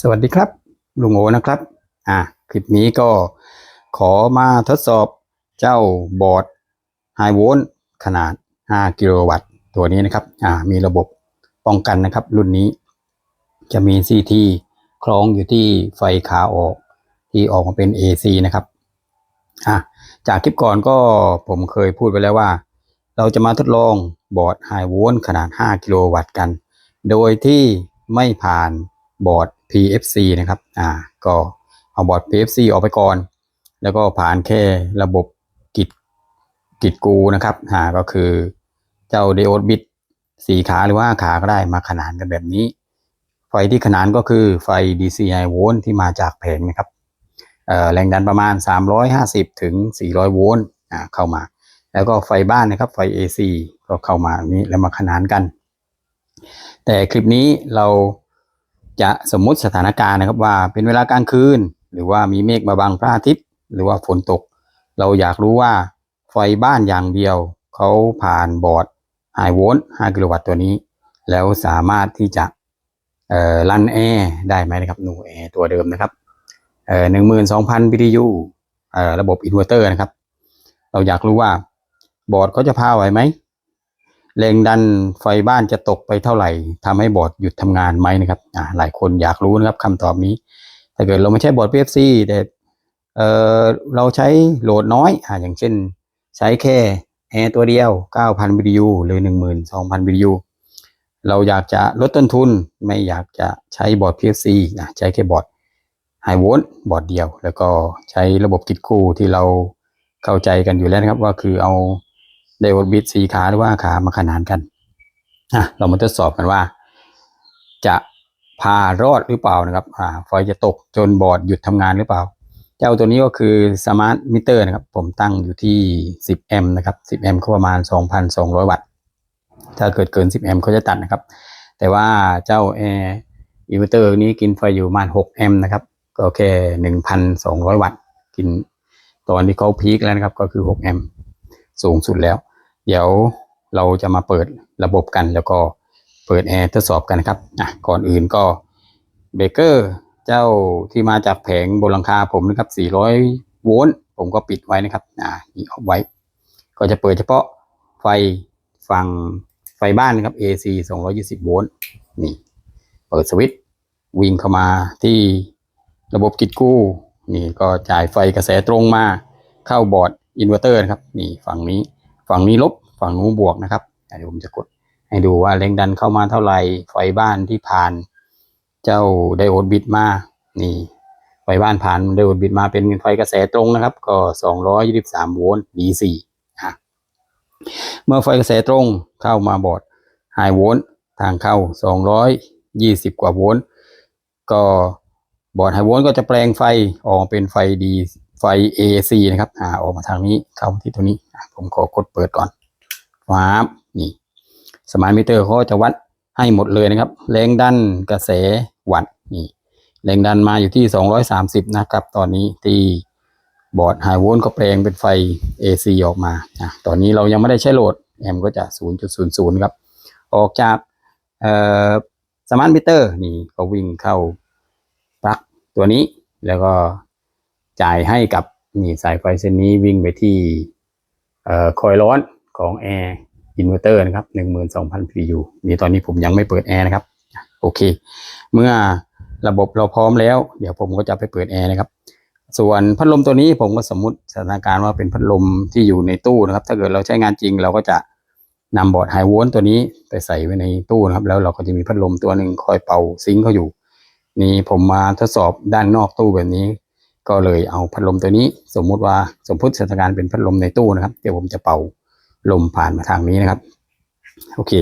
สวัสดีครับลุงโอนะครับ อ่าคลิปนี้ก็ขอมาทดสอบเจ้าบอร์ดไฮโวลต์ขนาด 5 กิโลวัตต์ตัวนี้นะครับ อ่า มีระบบป้องกันนะครับ รุ่นนี้ จะมี CT คล้องอยู่ที่ไฟขาออก ที่ออกมาเป็น AC นะครับ อะจากคลิปก่อนก็ผมเคยพูดไปแล้วว่า เราจะมาทดลองบอร์ดไฮโวลต์ขนาด 5 กิโลวัตต์กัน โดยที่ไม่ผ่านบอร์ด PFC นะครับ อ่า ก็เอาบอร์ด PFC ออกไปก่อน แล้วก็ผ่านแค่ระบบกิจกิจกูนะครับ อ่า ก็คือเจ้า d ด o d bit สี่ขาหรือว่าขาก็ได้มาขนานกันแบบนี้ ไฟที่ขนานก็คือไฟ DC high volt ที่มาจากแผงนะครับเอ่อแรงดันประมาณ 350 ถึง 400 โวลต์อ่าเข้ามา แล้วก็ไฟบ้านนะครับไฟ AC ก็เข้ามานี้แล้วมาขนานกัน แต่คลิปนี้เรา จะสมมุติสถานการณ์นะครับว่าเป็นเวลากลางคืน หรือว่ามีเมฆมาบังพระอาทิตย์ หรือว่าฝนตก เราอยากรู้ว่าไฟบ้านอย่างเดียว เขาผ่านบอร์ดไฮโวลต์5กิโลวัตต์ตัวนี้ แล้วสามารถที่จะเอ่อรันแอร์ได้ไหมนะครับหนูแอร์ตัวเดิมนะครับหนึ่งหมื่นสองพัน BTU เอ่อระบบอินเวอร์เตอร์นะครับ เราอยากรู้ว่าบอร์ดเขาจะพาไหวไหม แรงดันไฟบ้านจะตกไปเท่าไหร่ทำให้บอร์ดหยุดทำงานไหมนะครับอ่าหลายคนอยากรู้นะครับคำตอบนี้ ถ้าเกิดเราไม่ใช้บอร์ด PFC แต่เออเราใช้โหลดน้อยอ่าอย่างเช่น ใช้แค่แอร์ตัวเดียว 9,000 BTU หรือ 12,000 BTU เราอยากจะลดต้นทุนไม่อยากจะใช้บอร์ด PFC นะใช้แค่บอร์ดไฮโวลต์บอร์ดเดียว แล้วก็ใช้ระบบกิดคู่ที่เราเข้าใจกันอยู่แล้วนะครับ ว่าคือเอา ไดโอดบิตสีขาหรือว่าขามาขนานกันอะเรามาทดสอบกันว่า จะพารอดหรือเปล่านะครับอ่าไฟจะตกจนบอร์ดหยุดทำงานหรือเปล่า เจ้าตัวนี้ก็คือสมาร์ทมิเตอร์นะครับ ผมตั้งอยู่ที่ 10 แอมป์นะครับ 10 แอมป์ก็ประมาณ 2,200 วัตต์ ถ้าเกิดเกิน 10 แอมป์เขาจะตัดนะครับ แต่ว่าเจ้าแอร์อินเวอร์เตอร์นี้กินไฟอยู่ประมาณ 6 แอมป์นะครับ ก็แค่ 1,200 วัตต์ กินตอนที่เขาพีคแล้วนะครับ ก็คือ 6 แอมป์สูงสุดแล้ว เดี๋ยวเราจะมาเปิดระบบกันแล้วก็เปิดแอร์ทดสอบกันนะครับอะก่อนอื่นก็เบเกอร์เจ้าที่มาจากแผงบนหลังคาผมนะครับ 400 โวลต์ผมก็ปิดไว้นะครับอ่านี่เอาไว้ ก็จะเปิดเฉพาะไฟฝั่งไฟบ้านนะครับ AC 220 โวลต์นี่ เปิดสวิตช์วิ่งเข้ามาที่ระบบกิดกู้ นี่ก็จ่ายไฟกระแสตรงมาเข้าบอร์ดอินเวอร์เตอร์นะครับ นี่ฝั่งนี้ ฝั่งนี้ลบฝั่งนู้นบวกนะครับเดี๋ยวผมจะกดให้ดูว่าแรงดันเข้ามาเท่าไหร่ไฟบ้านที่ผ่าน เจ้าไดโอดบิดมานี่ไฟบ้านผ่านไดโอดบิดมาเป็นไฟกระแสตรงนะครับ ก็ 223 โวลต์ DC อะเมื่อไฟกระแสตรงเข้ามาบอร์ดไฮโวลต์ทางเข้า 220 กว่าโวลต์ก็บอร์ดไฮโวลต์ก็จะแปลงไฟออกเป็นไฟดี ไฟ AC นะครับ อ่า ออกมาทางนี้ เข้าที่ตัวนี้ ผมขอกดเปิดก่อนฟ้าบนี่ สมาร์ทมิเตอร์เขาจะวัดให้หมดเลยนะครับ แรงดันกระแสวัตต์นี่ แรงดันมาอยู่ที่ 230 นะครับ ตอนนี้ที่บอร์ดไฮโวลต์ก็แปลงเป็นไฟ AC ออกมาอะตอนนี้เรายังไม่ได้ใช้โหลด แอมก็จะ 0.00 ครับ ออกจากเอ่อสมาร์ทมิเตอร์นี่ก็วิ่งเข้าปลั๊กตัวนี้แล้วก็ จ่ายให้กับนี่สายไฟเส้นนี้วิ่งไปที่เอ่อคอยล์ร้อนของแอร์อินเวอร์เตอร์นะครับ12,000 PU นี่ตอนนี้ผมยังไม่เปิดแอร์นะครับ โอเค เมื่อระบบเราพร้อมแล้ว เดี๋ยวผมก็จะไปเปิดแอร์นะครับ ส่วนพัดลมตัวนี้ผมก็สมมติสถานการณ์ว่าเป็นพัดลมที่อยู่ในตู้นะครับ ถ้าเกิดเราใช้งานจริงเราก็จะนำบอร์ดไฮโวลต์ตัวนี้ไปใส่ไว้ในตู้นะครับ แล้วเราก็จะมีพัดลมตัวหนึ่งคอยเป่าซิงค์เขาอยู่ นี่ผมมาทดสอบด้านนอกตู้แบบนี้ ก็เลยเอาพัดลมตัวนี้ สมมุติว่าสมมติสถานการณ์เป็นพัดลมในตู้นะครับ เดี๋ยวผมจะเป่าลมผ่านมาทางนี้นะครับ โอเค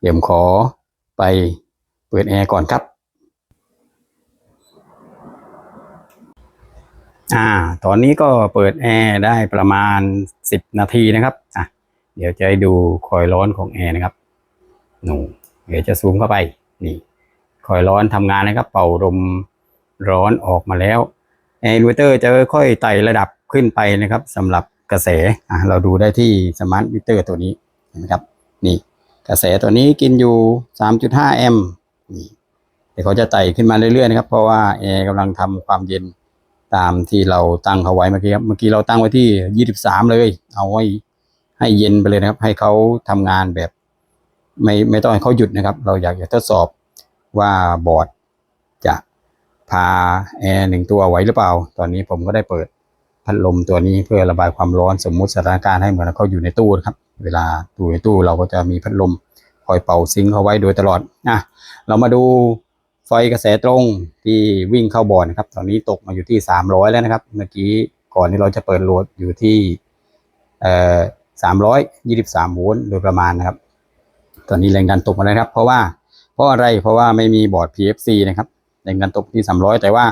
เดี๋ยวผมขอไปเปิดแอร์ก่อนครับอ่า ตอนนี้ก็เปิดแอร์ได้ประมาณ 10 นาทีนะครับ อะ เดี๋ยวจะให้ดูคอยล์ร้อนของแอร์นะครับ หนู เดี๋ยวจะซูมเข้าไป นี่ คอยล์ร้อนทำงานนะครับ เป่าลมร้อนออกมาแล้ว อร์อินเวอร์เตอร์จะค่อยไต่ระดับขึ้นไปนะครับสำหรับกระแสเราดูได้ที่สมาร์ทมิเตอร์ตัวนี้เห็นไหมครับนี่กระแสตัวนี้กินอยู่ 3.5 แอมป์นี่เดี๋ยวเขาจะไต่ขึ้นมาเรื่อยๆนะครับ เพราะว่าแอร์กำลังทำความเย็นตามที่เราตั้งเขาไว้เมื่อกี้ครับเมื่อกี้เราตั้งไว้ที่ยี่สิบสามเลย เอาไว้ให้เย็นไปเลยนะครับ ให้เขาทำงานแบบ ไม่ไม่ต้องให้เขาหยุดนะครับ เราอยากจะทดสอบว่าบอร์ด พาแอร์หนึ่งตัวไหวหรือเปล่า ตอนนี้ผมก็ได้เปิดพัดลมตัวนี้เพื่อระบายความร้อนสมมุติสถานการณ์ให้เหมือนเขาอยู่ในตู้นะครับ เวลาตู้ในตู้เราก็จะมีพัดลมคอยเป่าซิงค์เขาไว้โดยตลอดอะเรามาดูไฟกระแสตรงที่วิ่งเข้าบอร์ดนะครับ ตอนนี้ตกมาอยู่ที่ 300 แล้วนะครับ เมื่อกี้ก่อนที่เราจะเปิดโหลดอยู่ที่เอ่อ323โวลต์โดยประมาณนะครับ ตอนนี้แรงดันตกมาแล้วครับ เพราะว่าเพราะอะไรเพราะว่าไม่มีบอร์ด PFC นะครับ แรงดันตกที่ 300 แต่ว่า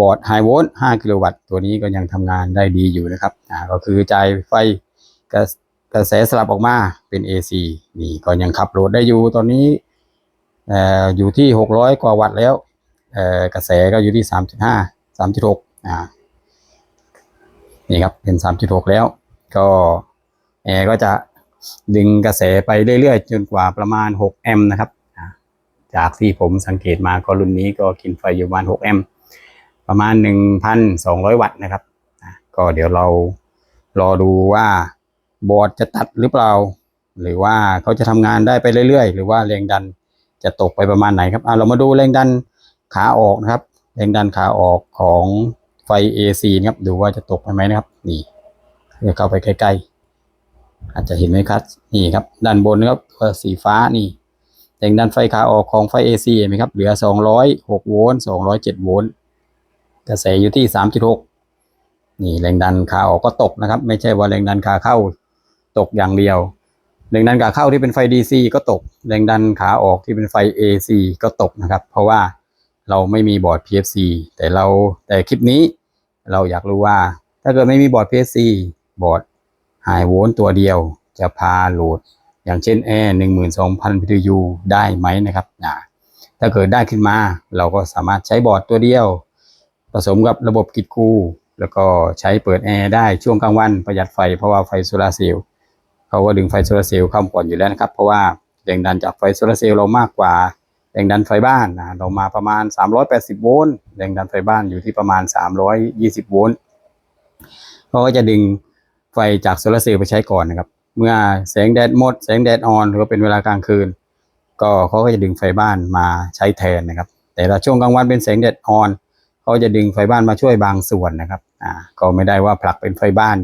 บอร์ดไฮโวลต์5กิโลวัตต์ตัวนี้ก็ยังทำงานได้ดีอยู่นะครับอ่าก็คือจ่ายไฟกระกระแสสลับออกมาเป็น AC นี่ก็ยังขับโหลดได้อยู่ตอนนี้เอ่ออยู่ที่ 600 กว่าวัตต์แล้วเอ่อกระแสก็อยู่ที่ 3.5 3.6อ่านี่ครับเป็น 3.6 แล้ว ก็แอร์ก็จะดึงกระแสไปเรื่อยๆ จนกว่าประมาณ 6 แอมป์นะครับ จากที่ผมสังเกตมาก็รุ่นนี้ก็กินไฟอยู่ประมาณ 6 แอมป์ประมาณ 1,200 วัตต์นะครับ ก็เดี๋ยวเรารอดูว่าบอร์ดจะตัดหรือเปล่า หรือว่าเขาจะทำงานได้ไปเรื่อย ๆ หรือว่าแรงดันจะตกไปประมาณไหนครับเรามาดูแรงดันขาออกนะครับ แรงดันขาออกของไฟ AC นะครับ ดูว่าจะตกไปไหมนะครับ นี่เดี๋ยวเข้าไปใกล้ๆอาจจะเห็นไหมครับ นี่ครับ ด้านบนนะครับสีฟ้านี่ แรงดันไฟขาออกของไฟ AC เห็นไหมครับ เหลือ 206 โวลต์ 207 โวลต์ กระแสอยู่ที่ 3.6 นี่แรงดันขาออกก็ตกนะครับ ไม่ใช่ว่าแรงดันขาเข้าตกอย่างเดียว แรงดันขาเข้าที่เป็นไฟ DC ก็ตก แรงดันขาออกที่เป็นไฟ AC ก็ตกนะครับ เพราะว่าเราไม่มีบอร์ด PFC แต่เราแต่คลิปนี้เราอยากรู้ว่า ถ้าเกิดไม่มีบอร์ด PFC บอร์ดไฮโวลต์ตัวเดียวจะพาโหลด อย่างเช่นแอร์หนึ่งหมื่นสองพัน PTU ได้ไหมนะครับถ้าเกิดได้ขึ้นมา เราก็สามารถใช้บอร์ดตัวเดียว ผสมกับระบบกิดกูแล้วก็ใช้เปิดแอร์ได้ช่วงกลางวันประหยัดไฟเพราะว่าไฟโซลาร์เซลล์เขาก็ดึงไฟโซลาร์เซลล์เข้าก่อนอยู่แล้วนะครับ เพราะว่าแรงดันจากไฟโซลาร์เซลล์เรามากกว่าแรงดันไฟบ้านนะเรามาประมาณ 380 โวลต์แรงดันไฟบ้านอยู่ที่ประมาณ 320 โวลต์เขาก็จะดึงไฟจากโซลาร์เซลล์ไปใช้ก่อนนะครับ เมื่อแสงแดดหมด แสงแดดอ่อน หรือว่าเป็นเวลากลางคืน ก็เขาก็จะดึงไฟบ้านมาใช้แทนนะครับ แต่ถ้าช่วงกลางวันเป็นแสงแดดอ่อนเขาจะดึงไฟบ้านมาช่วยบางส่วนนะครับอ่าก็ไม่ได้ว่าผลักเป็นไฟบ้าน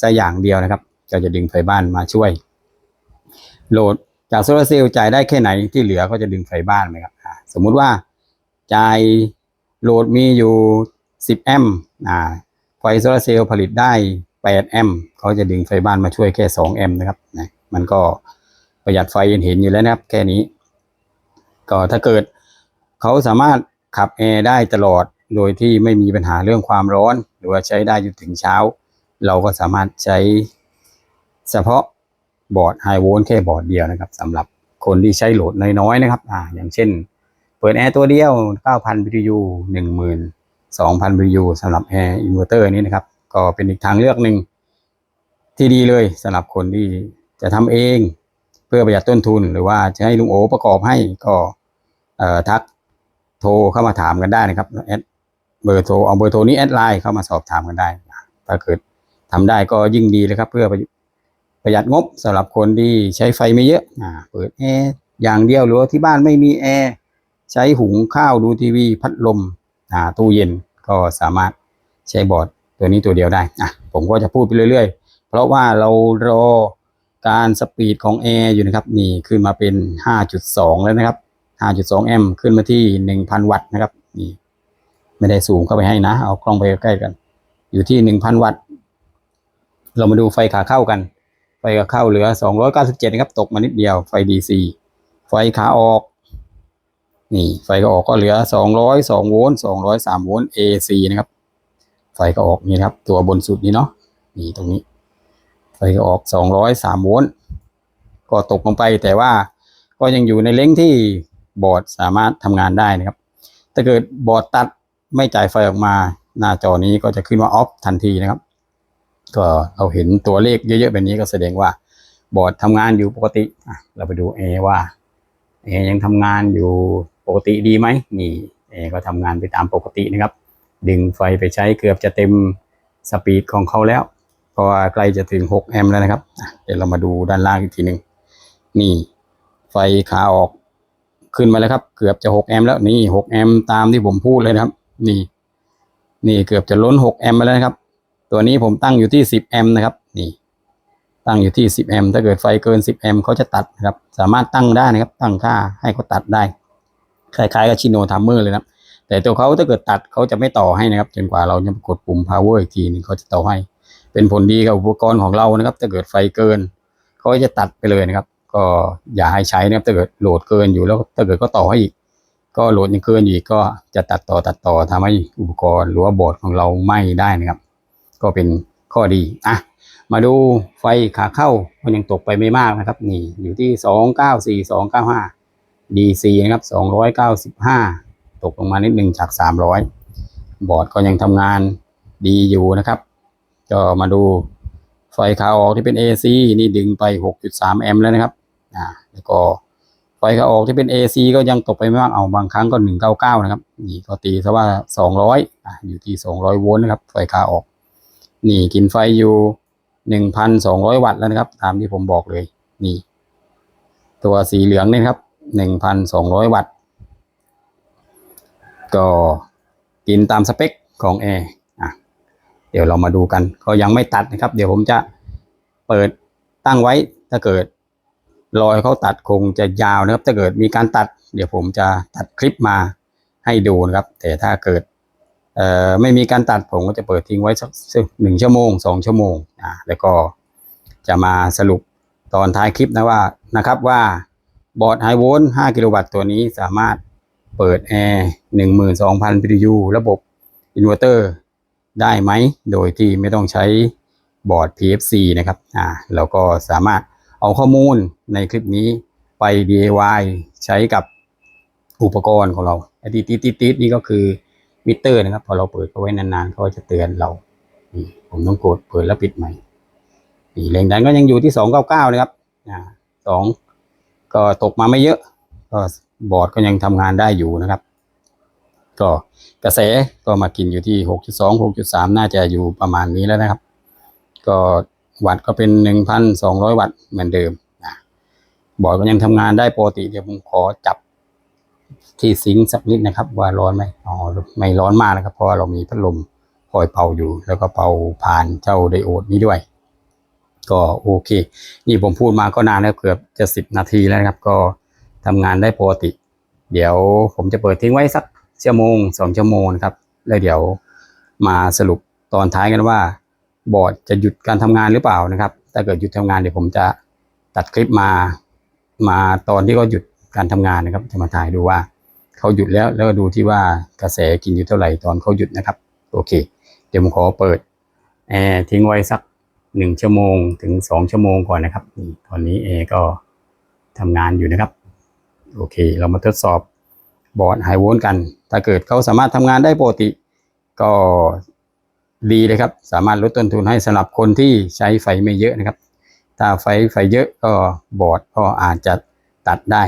ซะอย่างเดียวนะครับ ก็จะดึงไฟบ้านมาช่วย โหลดจากโซลาร์เซลล์จ่ายได้แค่ไหนที่เหลือก็จะดึงไฟบ้านไหมครับสมมุติว่าจ่ายโหลดมีอยู่ 10 แอมป์ไฟโซลาร์เซลล์ผลิตได้ 8 แอมป์เขาจะดึงไฟบ้านมาช่วยแค่ 2 แอมป์นะครับนะมันก็ประหยัดไฟเห็นอยู่แล้วนะครับ แค่นี้ ก็ถ้าเกิดเขาสามารถขับแอร์ได้ตลอดโดยที่ไม่มีปัญหาเรื่องความร้อน หรือว่าใช้ได้จนถึงเช้า เราก็สามารถใช้ เฉพาะบอร์ดไฮโวลต์แค่บอร์ดเดียวนะครับสำหรับคนที่ใช้โหลดน้อยๆนะครับอ่าอย่างเช่น เปิดแอร์ตัวเดียว 9,000 BTU 10,000 2,000 BTU สำหรับแอร์อินเวอร์เตอร์นี้นะครับ ก็เป็นอีกทางเลือกหนึ่งที่ดีเลยสำหรับคนที่จะทำเองเพื่อประหยัดต้นทุน หรือว่าจะให้ลุงโอประกอบให้ก็ทักโทรเข้ามาถามกันได้นะครับแอดเบอร์โทรเอาเบอร์โทรนี้แอดไลน์เข้ามาสอบถามกันได้ถ้าเกิดทำได้ก็ยิ่งดีเลยครับ เพื่อประหยัดงบสำหรับคนที่ใช้ไฟไม่เยอะอ่าเปิดแอร์อย่างเดียวหรือว่าที่บ้านไม่มีแอร์ใช้หุงข้าวดูทีวี พัดลมอ่าตู้เย็นก็สามารถใช้บอร์ด ตัวนี้ตัวเดียวได้อะผมก็จะพูดไปเรื่อยๆ เพราะว่าเรารอการสปีดของแอร์อยู่นะครับ นี่ขึ้นมาเป็น 5.2 แล้วนะครับ 5.2 แอมป์ขึ้นมาที่ 1,000 วัตต์นะครับ นี่ ไม่ได้สูงเข้าไปให้นะ เอากล้องไปใกล้ๆกัน อยู่ที่ 1,000 วัตต์ เรามาดูไฟขาเข้ากัน ไฟขาเข้าเหลือ 297 นะครับ ตกมานิดเดียว ไฟ DC ไฟขาออก นี่ ไฟก็ออกก็เหลือ 202 โวลต์ 203 โวลต์ AC นะครับ ไฟก็ออกนี่ครับ ตัวบนสุดนี้เนาะนี่ตรงนี้ ไฟก็ออก203โวลต์ก็ตกลงไปแต่ว่าก็ยังอยู่ในเล้งที่บอร์ดสามารถทำงานได้นะครับ ถ้าเกิดบอร์ดตัดไม่จ่ายไฟออกมา หน้าจอนี้ก็จะขึ้นว่าออฟทันทีนะครับ ก็เราเห็นตัวเลขเยอะๆแบบนี้ก็แสดงว่าบอร์ดทำงานอยู่ปกติเราไปดูแอร์ว่าแอร์ยังทำงานอยู่ปกติดีไหมนี่แอร์ก็ทำงานไปตามปกตินะครับ ดึงไฟไปใช้เกือบจะเต็มสปีดของเขาแล้ว เพราะว่าใกล้จะถึง 6 แอมป์แล้วนะครับ เดี๋ยวเรามาดูด้านล่างอีกทีหนึ่งนี่ไฟขาออกขึ้นมาแล้วครับ เกือบจะ 6 แอมป์แล้วนี่ 6 แอมป์ตามที่ผมพูดเลยนะครับ นี่ นี่เกือบจะล้น 6 แอมป์แล้วนะครับ ตัวนี้ผมตั้งอยู่ที่ 10 แอมป์นะครับ นี่ ตั้งอยู่ที่ 10 แอมป์ถ้าเกิดไฟเกิน 10 แอมป์เขาจะตัดนะครับ สามารถตั้งได้นะครับ ตั้งค่าให้เขาตัดได้ คล้ายๆกับชิโนทัมเมอร์เลยนะครับ แต่ตัวเขาถ้าเกิดตัดเขาจะไม่ต่อให้นะครับ จนกว่าเราจะกดปุ่ม power อีกทีหนึงเขาจะต่อให้ เป็นผลดีกับอุปกรณ์ของเรานะครับ ถ้าเกิดไฟเกินเขาจะตัดไปเลยนะครับ ก็อย่าให้ใช้นะครับถ้าเกิดโหลดเกินอยู่แล้วถ้าเกิดก็ต่อให้อีก ก็โหลดยังเกินอยู่อีกก็จะตัดต่อตัดต่อทำให้อุปกรณ์หรือว่าบอร์ดของเราไหม้ได้นะครับ ก็เป็นข้อดีอะมาดูไฟขาเข้ามันยังตกไปไม่มากนะครับ นี่อยู่ที่สองเก้าสี่สองเก้าห้า DC นะครับสองร้อยเก้าสิบห้า ตกลงมานิดหนึ่งจากสามร้อยบอร์ดก็ยังทำงานดีอยู่นะครับ ก็มาดูไฟขาออกที่เป็น AC นี่ดึงไป 6.3 แอมป์แล้วนะครับอ่าแล้วก็ไฟขาออกที่เป็น AC ก็ยังตกไปไม่มากเอาบางครั้งก็ 199 นะครับ นี่ก็ตีซะว่า 200อ่าอยู่ที่ 200 โวลต์นะครับ ไฟขาออก นี่กินไฟอยู่ 1,200 วัตต์แล้วนะครับ ตามที่ผมบอกเลย นี่ ตัวสีเหลืองนี่นะครับ 1,200 วัตต์ ก็กินตามสเปคของแอร์อะเดี๋ยวเรามาดูกันก็ยังไม่ตัดนะครับ เดี๋ยวผมจะเปิดตั้งไว้ถ้าเกิดรอยเขาตัดคงจะยาวนะครับ ถ้าเกิดมีการตัด เดี๋ยวผมจะตัดคลิปมาให้ดูนะครับ แต่ถ้าเกิดไม่มีการตัดผมก็จะเปิดทิ้งไว้สักสักหนึ่งชั่วโมงสองชั่วโมงอ่าแล้วก็จะมาสรุปตอนท้ายคลิปนะว่านะครับว่าบอร์ดไฮโวลต์5กิโลวัตต์ตัวนี้สามารถ เปิดแอร์12,000 PTU ระบบอินเวอร์เตอร์ได้ไหม โดยที่ไม่ต้องใช้บอร์ด PFC นะครับ อ่า เราก็สามารถเอาข้อมูลในคลิปนี้ไป DIY ใช้กับอุปกรณ์ของเราไอ้ที่ติดติดติดนี่ก็คือมิเตอร์นะครับ พอเราเปิดเขาไว้นานๆเขาจะเตือนเราผมต้องกดเปิดแล้วปิดใหม่แรงดันก็ยังอยู่ที่299นะครับ อ่าสองก็ตกมาไม่เยอะ ก็ บอร์ดก็ยังทำงานได้อยู่นะครับ ก็กระแสก็มากินอยู่ที่ 6.2 6.3 น่าจะอยู่ประมาณนี้แล้วนะครับ ก็วัตต์ก็เป็น 1,200 วัตต์เหมือนเดิมนะบอร์ดก็ยังทำงานได้ปกติเดี๋ยวผมขอจับที่ซิงสักนิดนะครับ ว่าร้อนไหมอ๋อไม่ร้อนมากนะครับ เพราะว่าเรามีพัดลมคอยเป่าอยู่ แล้วก็เป่าผ่านเจ้าไดโอดนี้ด้วย ก็โอเค นี่ผมพูดมาก็นานแล้วเกือบจะสิบนาทีแล้วนะครับ ก็ ทำงานได้ปกติ เดี๋ยวผมจะเปิดทิ้งไว้สักชั่วโมงสองชั่วโมงนะครับ แล้วเดี๋ยวมาสรุปตอนท้ายกันว่า บอร์ดจะหยุดการทำงานหรือเปล่านะครับ ถ้าเกิดหยุดทำงานเดี๋ยวผมจะตัดคลิปมา มาตอนที่เขาหยุดการทำงานนะครับ จะมาถ่ายดูว่าเขาหยุดแล้วแล้วดูที่ว่ากระแสกินอยู่เท่าไหร่ตอนเขาหยุดนะครับ โอเค เดี๋ยวผมขอเปิดแอร์ทิ้งไว้สักหนึ่งชั่วโมงถึงสองชั่วโมงก่อนนะครับตอนนี้แอร์ก็ทำงานอยู่นะครับ โอเค เรามาทดสอบบอร์ดไฮโวลต์กัน ถ้าเกิดเขาสามารถทำงานได้ปกติ ก็ดีเลยครับ สามารถลดต้นทุนให้สำหรับคนที่ใช้ไฟไม่เยอะนะครับ ถ้าไฟไฟเยอะก็บอร์ดก็อาจจะตัดได้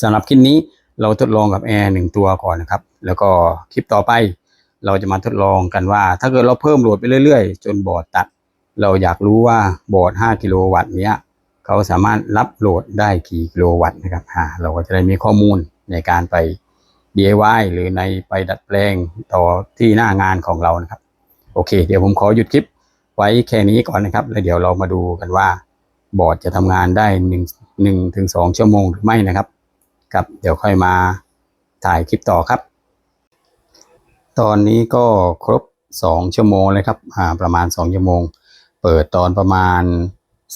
สำหรับคลิปนี้เราทดลองกับแอร์หนึ่งตัวก่อนนะครับ แล้วก็คลิปต่อไป เราจะมาทดลองกันว่า ถ้าเกิดเราเพิ่มโหลดไปเรื่อยๆ จนบอร์ดตัด เราอยากรู้ว่าบอร์ด 5 กิโลวัตต์เนี้ย เขาสามารถรับโหลดได้กี่กิโลวัตต์นะครับอ่าเราก็จะได้มีข้อมูลในการไป DIY หรือในไปดัดแปลงต่อที่หน้างานของเรานะครับ โอเค เดี๋ยวผมขอหยุดคลิปไว้แค่นี้ก่อนนะครับ แล้วเดี๋ยวเรามาดูกันว่า บอร์ดจะทำงานได้หนึ่งหนึ่งถึงสองชั่วโมงหรือไม่นะครับครับเดี๋ยวค่อยมาถ่ายคลิปต่อครับ ตอนนี้ก็ครบสองชั่วโมงเลยครับ ประมาณสองชั่วโมง เปิดตอนประมาณ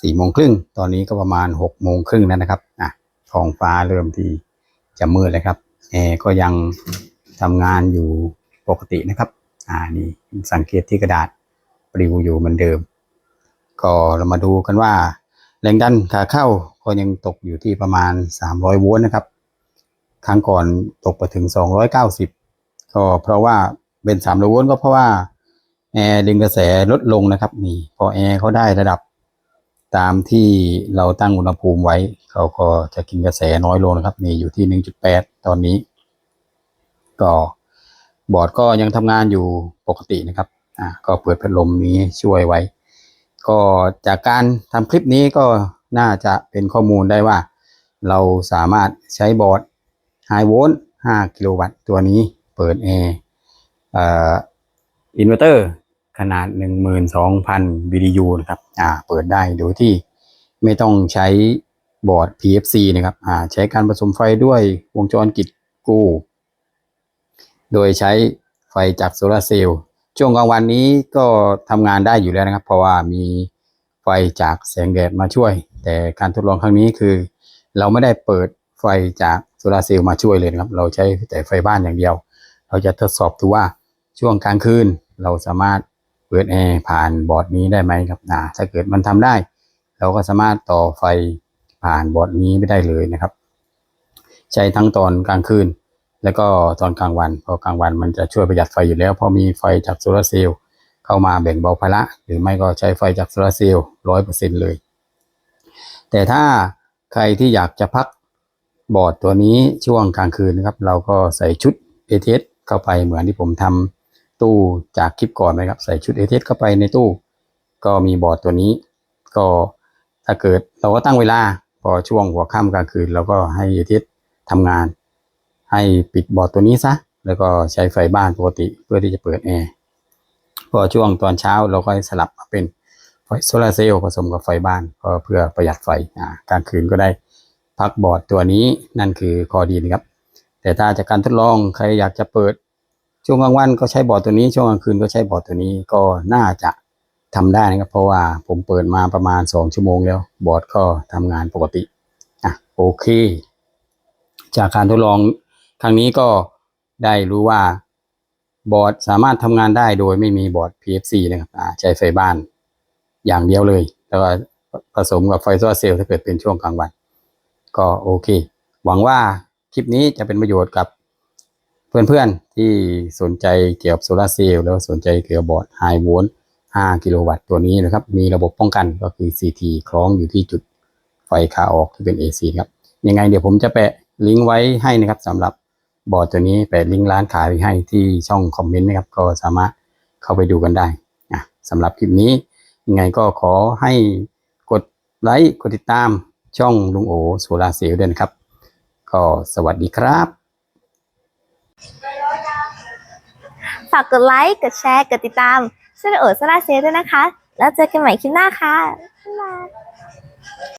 สี่โมงครึ่งตอนนี้ก็ประมาณหกโมงครึ่งแล้วนะครับอะท้องฟ้าเริ่มที่จะมืดแล้วครับแอร์ก็ยังทำงานอยู่ปกตินะครับ อ่านี่สังเกตที่กระดาษปลิวอยู่เหมือนเดิม ก็เรามาดูกันว่า แรงดันขาเข้าก็ยังตกอยู่ที่ประมาณ 300 โวลต์นะครับ ครั้งก่อนตกไปถึง 290 ก็เพราะว่าเป็น300โวลต์ก็เพราะว่าแอร์ดึงกระแสลดลงนะครับ นี่พอแอร์เขาได้ระดับ ตามที่เราตั้งอุณหภูมิไว้ เขาก็จะกินกระแสน้อยลงนะครับ นี่อยู่ที่ 1.8 ตอนนี้ ก็บอร์ดก็ยังทำงานอยู่ปกตินะครับ อ่าก็เปิดพัดลมนี้ช่วยไว้ ก็จากการทำคลิปนี้ก็น่าจะเป็นข้อมูลได้ว่า เราสามารถใช้บอร์ดไฮโวลต์5กิโลวัตต์ตัวนี้เปิดแอร์อินเวอร์เตอร์ นาด 12,000 BTU นะครับอ่าเปิดได้โดยที่ไม่ต้องใช้บอร์ด PFC นะครับอ่าใช้การผสมไฟด้วยวงจรกิจกู้ โดยใช้ไฟจากโซลาร์เซลล์ช่วงกลางวันนี้ก็ทำงานได้อยู่แล้วนะครับ เพราะว่ามีไฟจากแสงแดดมาช่วย แต่การทดลองครั้งนี้คือ เราไม่ได้เปิดไฟจากโซลาร์เซลล์มาช่วยเลยนะครับ เราใช้แต่ไฟบ้านอย่างเดียว เราจะทดสอบดูว่าช่วงกลางคืนเราสามารถ เปิดแอร์ผ่านบอร์ดนี้ได้ไหมครับอ่าถ้าเกิดมันทำได้ เราก็สามารถต่อไฟผ่านบอร์ดนี้ไม่ได้เลยนะครับ ใช้ทั้งตอนกลางคืน แล้วก็ตอนกลางวันพราะกลางวันมันจะช่วยประหยัดไฟอยู่แล้วเพราะมีไฟจากโซลาร์เซลล์เข้ามาแบ่งเบาภาระหรือไม่ก็ใช้ไฟจากโซลาร์เซลล์ร้อยเปอร์เซ็นต์เลย แต่ถ้าใครที่อยากจะพักบอร์ดตัวนี้ช่วงกลางคืนนะครับ เราก็ใส่ชุด ATS เข้าไปเหมือนที่ผมทำ ตู้จากคลิปก่อนนะครับ ใส่ชุด ATS เข้าไปในตู้ ก็มีบอร์ดตัวนี้ ก็ถ้าเกิดเราก็ตั้งเวลาพอช่วงหัวค่ำกลางคืนเราก็ให้ ATS ทำงาน ให้ปิดบอร์ดตัวนี้ซะแล้วก็ใช้ไฟบ้านปกติเพื่อที่จะเปิดแอร์พอช่วงตอนเช้าเราก็สลับมาเป็นไฟโซลาร์เซลล์ผสมกับไฟบ้านก็เพื่อประหยัดไฟกลางคืนก็ได้พักบอร์ดตัวนี้นั่นคือข้อดีนะครับ แต่ถ้าจากการทดลองใครอยากจะเปิด ช่วงกลางวันก็ใช้บอร์ดตัวนี้ ช่วงกลางคืนก็ใช้บอร์ดตัวนี้ก็น่าจะทำได้นะครับ เพราะว่าผมเปิดมาประมาณ 2 ชั่วโมงแล้ว บอร์ดก็ทำงานปกติอะโอเค จากการทดลองครั้งนี้ก็ได้รู้ว่าบอร์ดสามารถทำงานได้โดยไม่มีบอร์ด PFC นะครับใช้ไฟบ้านอย่างเดียวเลย แล้วก็ผสมกับไฟโซลาเซลล์ถ้าเกิดเป็นช่วงกลางวัน ก็โอเค หวังว่าคลิปนี้จะเป็นประโยชน์กับ เพื่อนๆที่สนใจเกี่ยวกับโซลาร์เซลล์แล้วสนใจเกี่ยวกับบอร์ดไฮโวลต์5กิโลวัตต์ตัวนี้นะครับ มีระบบป้องกันก็คือ CT คล้องอยู่ที่จุดไฟขาออกที่เป็น AC ครับ ยังไงเดี๋ยวผมจะแปะลิงก์ไว้ให้นะครับสำหรับบอร์ดตัวนี้แปะลิงก์ร้านขายไว้ให้ที่ช่องคอมเมนต์นะครับ ก็สามารถเข้าไปดูกันได้อะสำหรับคลิปนี้ ยังไงก็ขอให้กดไลค์กดติดตามช่องลุงโอโซลาเซลล์ด้วยนะครับ ก็สวัสดีครับ ฝากกดไลค์ กดแชร์ กดติดตามช่วยโอดสลาเซ่ด้วยนะคะ แล้วเจอกันใหม่คลิปหน้าค่ะบ๊ายบาย